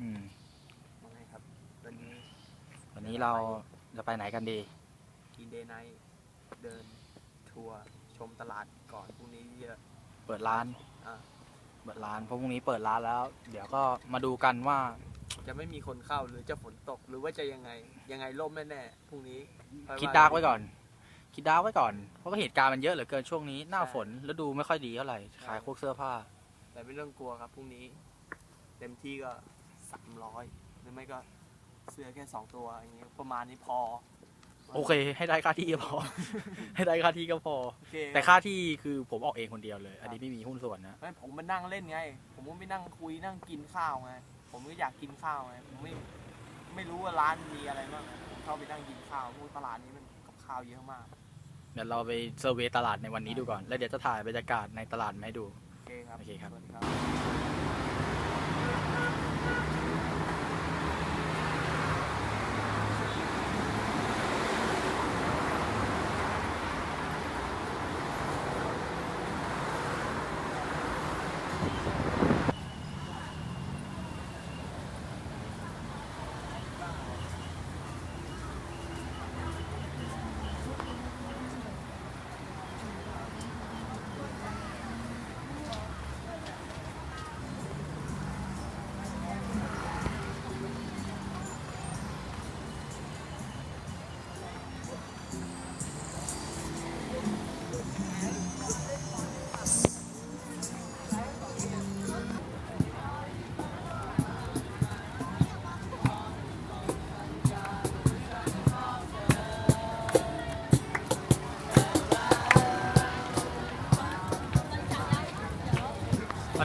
อืมว่าไงครับวันนี้วันนี้เราจะไปไหนกันดี กินเดย์ไนท์เดินทัวร์ชมตลาดก่อนพรุ่งนี้เยอะเปิดร้าน อะเปิดร้านเพราะพรุ่งนี้เปิดร้านแล้ว เดี๋ยวก็มาดูกันว่า จะไม่มีคนเข้าหรือจะฝนตกหรือว่าจะยังไงยังไงล่มแน่ๆพรุ่งนี้อยคิดดาร์กไว้ก่อน คิดดาร์กไว้ก่อน เพราะว่าเหตุการณ์มันเยอะเหลือเกินช่วงนี้ หน้าฝนแล้วดูไม่ค่อยดีเท่าไหร่ขายพวกเสื้อผ้า แต่ไม่ต้องกลัวครับพรุ่งนี้ เต็มที่ก็ สามร้อยหรือไม่ก็เสื้อแค่สองตัวอย่างเงี้ยประมาณนี้พอ โอเค ให้ได้ค่าที่ก็พอ ให้ได้ค่าที่ก็พอ โอเคแต่ค่าที่คือผมออกเองคนเดียวเลย อันนี้ไม่มีหุ้นส่วนนะ ไม่ผมมานั่งเล่นไง ผมก็ไม่นั่งคุยนั่งกินข้าวไง ผมก็อยากกินข้าวไง ผมไม่ไม่รู้ว่าร้านมีอะไรบ้างนะผมเข้าไปนั่งกินข้าวพวกตลาดนี้มันกับข้าวเยอะมาก เดี๋ยวเราไปเซอร์เวย์ตลาดในวันนี้ดูก่อน แล้วเดี๋ยวจะถ่ายบรรยากาศในตลาดมาให้ดู โอเคครับโอเคครับ สวัสดีครับ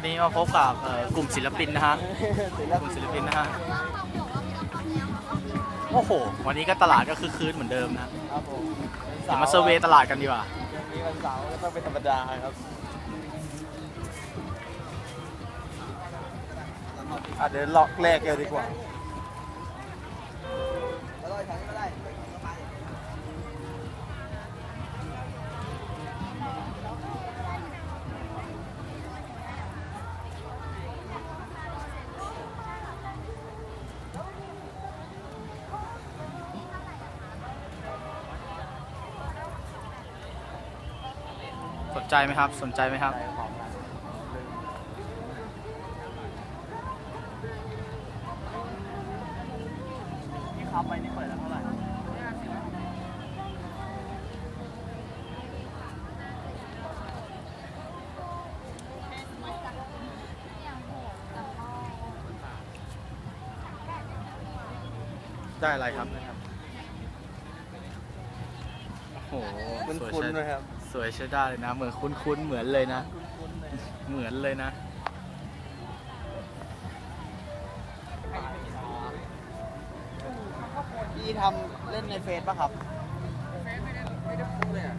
นนี้มาพบกับเอ่อกลุ่มศิลปินนะฮะกลุ่มศิลปินนะฮะโอ้โห วันนี้ก็ตลาดก็คือคืนเหมือนเดิมนะครับผมเดี๋ยวมาเซอร์เวย์ตลาดกันดีกว่ามีวันเสาร์ก็ต้องเป็นธรรมดาครับอะเดินล็อกแรกเลยดีกว่า นใจไหมครับ สนใจไหมครับ ที่ขับไปนี่เปิดแล้วเท่าไหร่ได้อะไรครับ โอ้โหคุณสวยคุณใช้นะครับ สวยใช้ได้เลยนะ เหมือนคุ้นๆเหมือนเลยนะคุณเลยเหมือนเลยนะพี่ทำเล่นในเฟซป่ะครับเฟซไม่ได้ไม่ได้พูดเลยอะ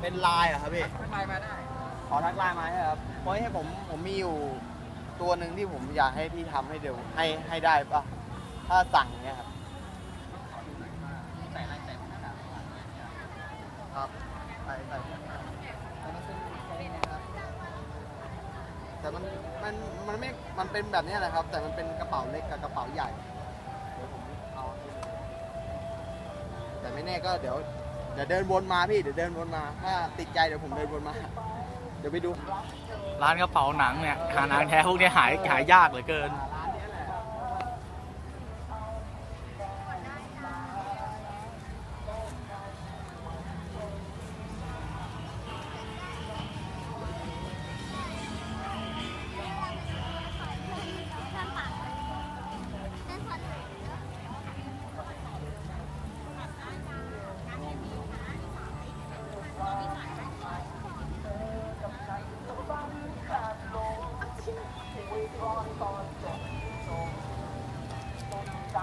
เป็นไลน์เหรอครับพี่ทักไลน์มาได้ ขอทักไลน์มาใช่ครับ เพราะให้ผมผมมีอยู่ตัวหนึ่งที่ผมอยากให้พี่ทำให้เดี๋ยวให้ให้ได้ป่ะ ถ้าสั่งเนี้ยครับครับใส่ใส่ แต่มันมันมันไม่มันเป็นแบบนี้แหละครับ แต่มันเป็นกระเป๋าเล็กกับกระเป๋าใหญ่เดี๋ยวผมเอาแต่ไม่แน่ก็เดี๋ยวเดี๋ยวเดินวนมาพี่เดี๋ยวเดินวนมาถ้าติดใจเดี๋ยวผมเดินวนมา เดี๋ยวไปดู ร้านกระเป๋าหนังเนี่ยหาหนังแท้พวกเนี้ยหายหายยากเหลือเกิน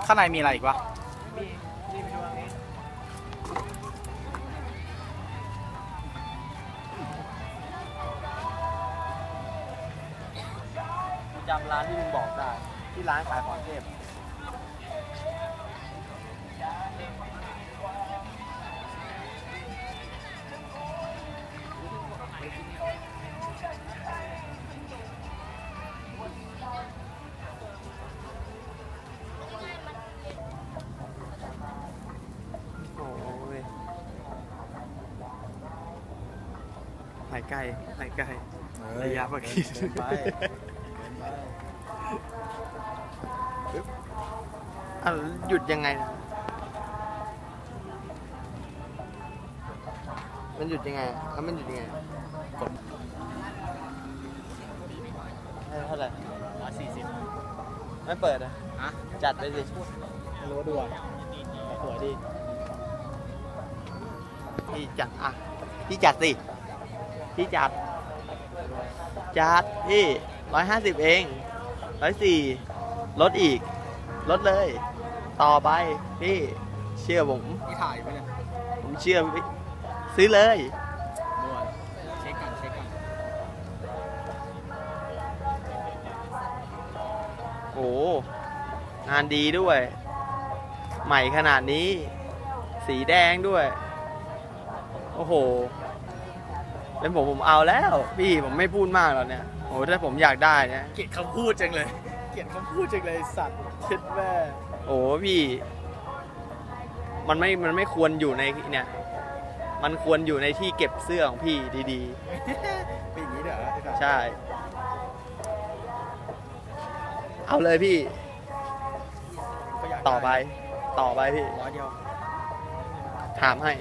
ข้างในมีอะไรอีกวะมีนี่ไปดูอันนี้จำร้านที่มึงบอกได้ ที่ร้านขายของเทพ ไม่ใกล้ไม่ใกล้ระยะประชิดเกินไปเกินไปอะหยุดยังไงนะมันหยุดยังไงแล้วมันหยุดยังไงกดให้เท่าไหร่ร้อยสี่สิบไม่เปิดอะฮะจัดไปสิไม่รู้ว่าด่วนแต่สวยดีพี่จัดอะพี่จัดสิ พี่จัด จัดพี่ร้อยห้าสิบเองร้อยสี่ลดอีก ลดเลย ต่อไป พี่ เชื่อผมนี่ถ่ายไปเนี่ยผมเชื่อพี่ซื้อเลยด่วนเช็คก่อนเช็คก่อนโอ้งานดีด้วย ใหม่ขนาดนี้ สีแดงด้วย โอ้โห เป็นผมผมเอาแล้ว พี่ผมไม่พูดมากแล้วเนี่ยโอ้ถ้าผมอยากได้เนี่ยเกลียดคำพูดจังเลย เกลียดคำพูดจังเลยสัตว์เช็ดแม่โอ้พี่ มันไม่มันไม่ควรอยู่ในเนี่ย มันควรอยู่ในที่เก็บเสื้อของพี่ดีเป็นอย่างนี้เด้อๆใช่ เอาเลยพี่ต่อไป ต่อไปพี่ร้อยเดียวถามให้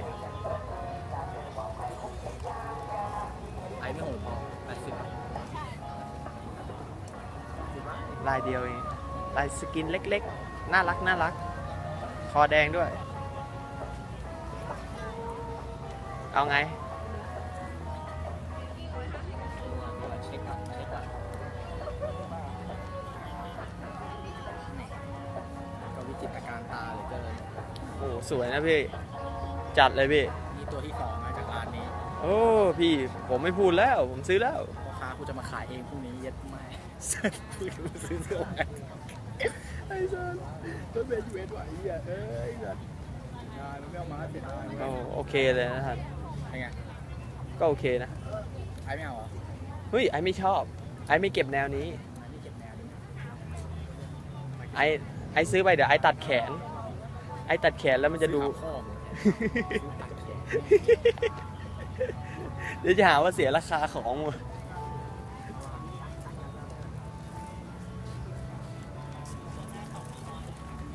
ไอ้ไม่โหดพอแปดสิบลายเดียวเองลายสกินเล็กๆ น่ารักน่ารัก คอแดงด้วย เอาไงเช็คก่อนเช็คก่อนก็วิจิตรการตาเหลยเกินโอ้สวยนะพี่ จัดเลยพี่นี่ตัวที่สอง โอ้พี่ผมไม่พูดแล้ว ผมซื้อแล้วพ่อค้ากูจะมาขายเองพรุ่งนี้เย็ดไม่สัตว์กูจะมาซื้อเสื้อแหวนไอ้สัตว์รถเบนซ์เวทไหวอะเอ้ยสัตว์งานมันไม่เอามาเสียดายโอ้โอเคเลยนะท่านเป็นไงก็โอเคนะไอ้ไม่เอาเหรอเฮ้ยไอไม่ชอบ ไอไม่เก็บแนวนี้ไอ้นี่เก็บแนวดิไอไอซื้อไปเดี๋ยวไอตัดแขน ไอตัดแขนแล้วมันจะดู ซื้อขาพ่อมึงซื้อตัดแขน เดี๋ยวจะหาว่าเสียราคาของหมด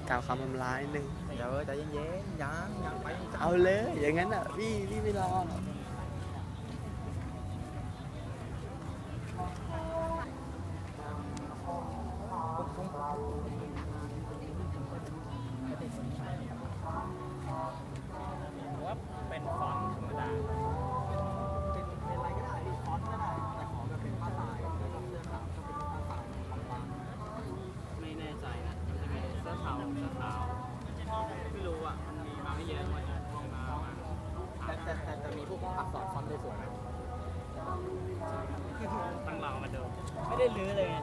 กล่าวคำทำร้ายหนึ่งเดี๋ยวใจเย็นๆยังยังไปยังเอาเลย อย่างนั้นอะพี่พี่ไม่รอหรอก ไม่ได้ลื้อเลยไง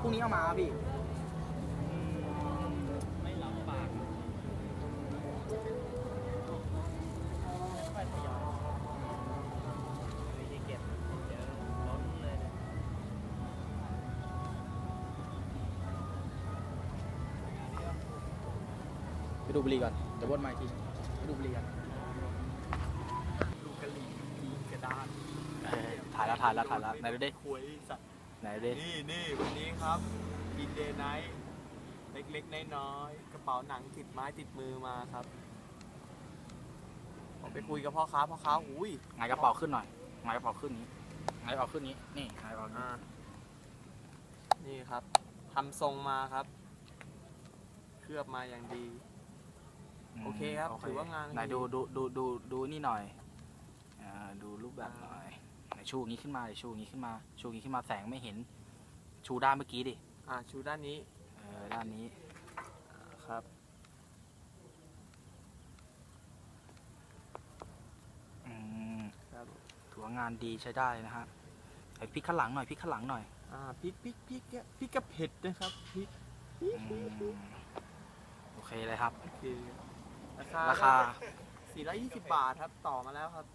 พรุ่งนี้เอามาพี่ ดูบุหรีก่อนเดี๋ยววนมาอีกทีไปดูบุหรีก่อนดูกะหรี่ดีกระดานถ่ายแล้วถ่ายแล้วถ่ายแล้วไหนดูดิคุยสัตว์ไหนดูดินี่นี่วันนี้ครับกินเดย์ไนท์เล็กๆน้อยๆกระเป๋าหนังติดไม้ติดมือมาครับผมไปคุยกับพ่อค้าพ่อค้าอุ้ยไงายกระเป๋าขึ้นหน่อยไงายกระเป๋าขึ้นนี้ไงายกระเป๋าขึ้นนี้นี่ไงายกระเป๋านี้อ่านี่ครับทำทรงมาครับ เคลือบมาอย่างดี โอเคครับถือว่างานไหนดีดูดูดูดูดูนี่หน่อยอ่าดูรูปแบบหน่อยไหนชูอย่างนี้ขึ้นมาดิชูอย่างนี้ขึ้นมา ชูอย่างนี้ขึ้นมาแสงไม่เห็น ชูด้านเมื่อกี้ดิอ่าชูด้านนี้เออด้านนี้ครับอืมครับถือว่างานดีใช้ได้นะฮะไอพลิกข้างหลังหน่อยพลิกข้างหลังหน่อยอ่าพริกพริกพริกเนี่ยพริกกระเผ็ดนะครับพริกอืมโอเคเลยครับโอเค ราคาราคา 420 บาทครับ ต่อมาแล้วครับ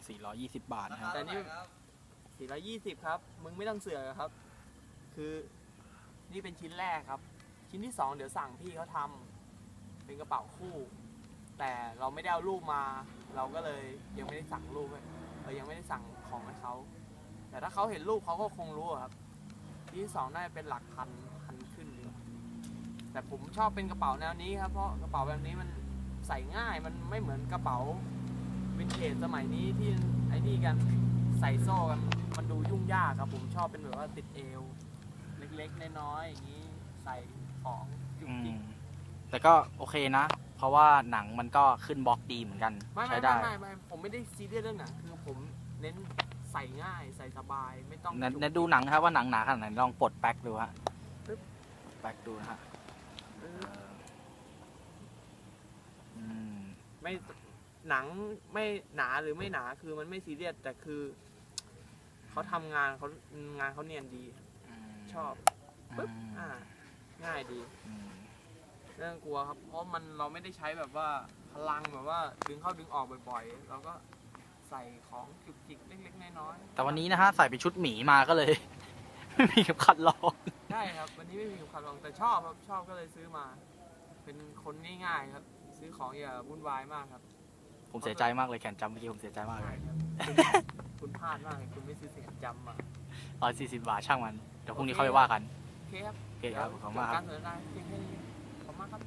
420 บาทนะฮะแต่นี่ 420 ครับ มึงไม่ต้องเสือกอะครับ คือนี่เป็นชิ้นแรกครับ ชิ้นที่สองเดี๋ยวสั่งพี่เขาทำเป็นกระเป๋าคู่ แต่เราไม่ได้เอารูปมา เราก็เลยยังไม่ได้สั่งรูปให้เออยังไม่ได้สั่งของให้เขาแต่ถ้าเขาเห็นรูปเขาก็คงรู้อะครับชิ้นที่สองน่าจะเป็นหลักพันพันขึ้นเลยแต่ผมชอบเป็นกระเป๋าแนวนี้ครับเพราะกระเป๋าแบบนี้มัน ใส่ง่ายมันไม่เหมือนกระเป๋าวินเทจสมัยนี้ที่ไอ้นี่กันใส่โซ่กันมันดูยุ่งยากครับผมชอบเป็นแบบว่าติดเอว เล็กๆน้อยๆอย่างนี้ใส่ของจุกอืจิกมแต่ก็โอเคนะ เพราะว่าหนังมันก็ขึ้นบล็อกดีเหมือนกันไม่ใช้ไม่ได้ไม่ไม่ไม่ผมไม่ได้ซีเรียสเรื่องหนังคือผมเน้นใส่ง่ายใส่สบายไม่ต้องเนจุก เนดูหนังนะครับว่าหนังหนาขนาดไหนลองปลดแบ็คดูฮะปึ๊บแบ็คดูนะฮะ เอ เอ อ ออืม ไม่หนังไม่หนาหรือไม่หนาคือมันไม่ซีเรียสแต่คือเขาทำงานเขางานเขาเนียนดี ชอบปึ๊บอ่า ง่ายดี อืมเรื่องกลัวครับ เพราะมันเราไม่ได้ใช้แบบว่าพลังแบบว่าดึงเข้าดึงออกบ่อยๆ เราก็ใส่ของจุกจิกเล็กๆน้อยๆแต่วันนี้นะฮะใส่เป็นชุดหมีมาก็เลย ไม่มีเข็มขัดรองใช่ครับ วันนี้ไม่มีของขัดลองแต่ชอบครับชอบก็เลยซื้อมา เป็นคนง่ายๆครับ ซื้อของอย่าวุ่นวายมากครับผมเสียใจมากเลยแขนจำเมื่อกี้ผมเสียใจมากเลใช่ยครับคุณคุณพลาดมากเลยคุณไม่ซื้อเสียงจำมาร้อยสี่สิบบาทช่างมัน เดี๋ยวพรุ่งนี้เขาไปว่ากันโอเคครับโอเคครับขอบคุณมากคการับรสนทนาเพียงแค่นี้ขอบคุณมากครับ